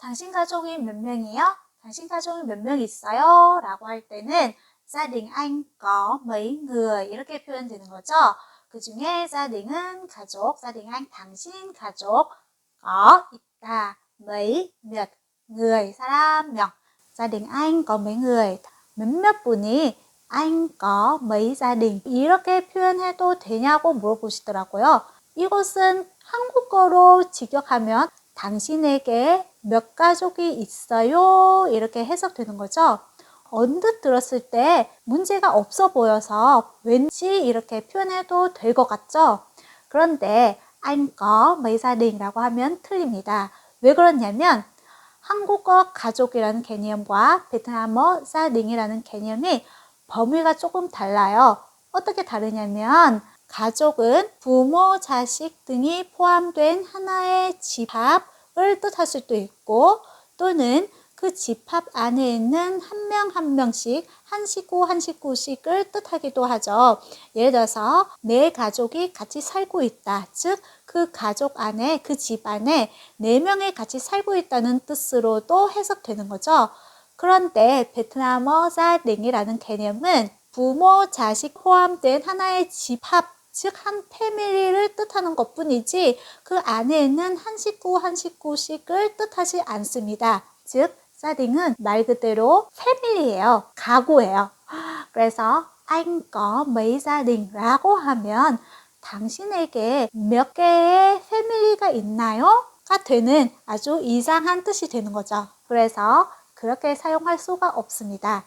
당신 가족이 몇 명이에요? 당신 가족이 몇 명 있어요? 라고 할 때는 đình anh có mấy người 이렇게 표현되는 거죠. 그 중에 gia đình 은 가족, đình anh 당신 가족 có 있다. mấy 몇 người 사람 명 đình anh có mấy người 몇몇 분이 anh có mấy đình 이렇게 표현해도 되냐고 물어보시더라고요. 이것은 한국어로 직역하면 당신에게 몇 가족이 있어요? 이렇게 해석되는 거죠. 언뜻 들었을 때 문제가 없어 보여서 왠지 이렇게 표현해도 될 것 같죠? 그런데 anh có mấy gia đình?라고 하면 틀립니다. 왜 그러냐면 한국어 가족이라는 개념과 베트남어 gia đình 이라는 개념이 범위가 조금 달라요. 어떻게 다르냐면 가족은 부모, 자식 등이 포함된 하나의 집합 을 뜻할 수도 있고 또는 그 집합 안에 있는 한명한 명씩 한 식구 한 식구씩을 뜻하기도 하죠. 예를 들어서 내 가족이 같이 살고 있다. 즉 그 가족 안에 그 집 안에 네 명이 같이 살고 있다는 뜻으로도 해석되는 거죠. 그런데 베트남어 자딩이라는 개념은 부모, 자식 포함된 하나의 집합 즉 한 패밀리를 뜻하는 것뿐이지 그 안에 있는 한 식구 한 식구씩을 뜻하지 않습니다. 즉 사딩은 말 그대로 패밀리예요. 가구예요. 그래서 anh có mấy gia đình?라고 하면 당신에게 몇 개의 패밀리가 있나요? 가 되는 아주 이상한 뜻이 되는 거죠. 그래서 그렇게 사용할 수가 없습니다.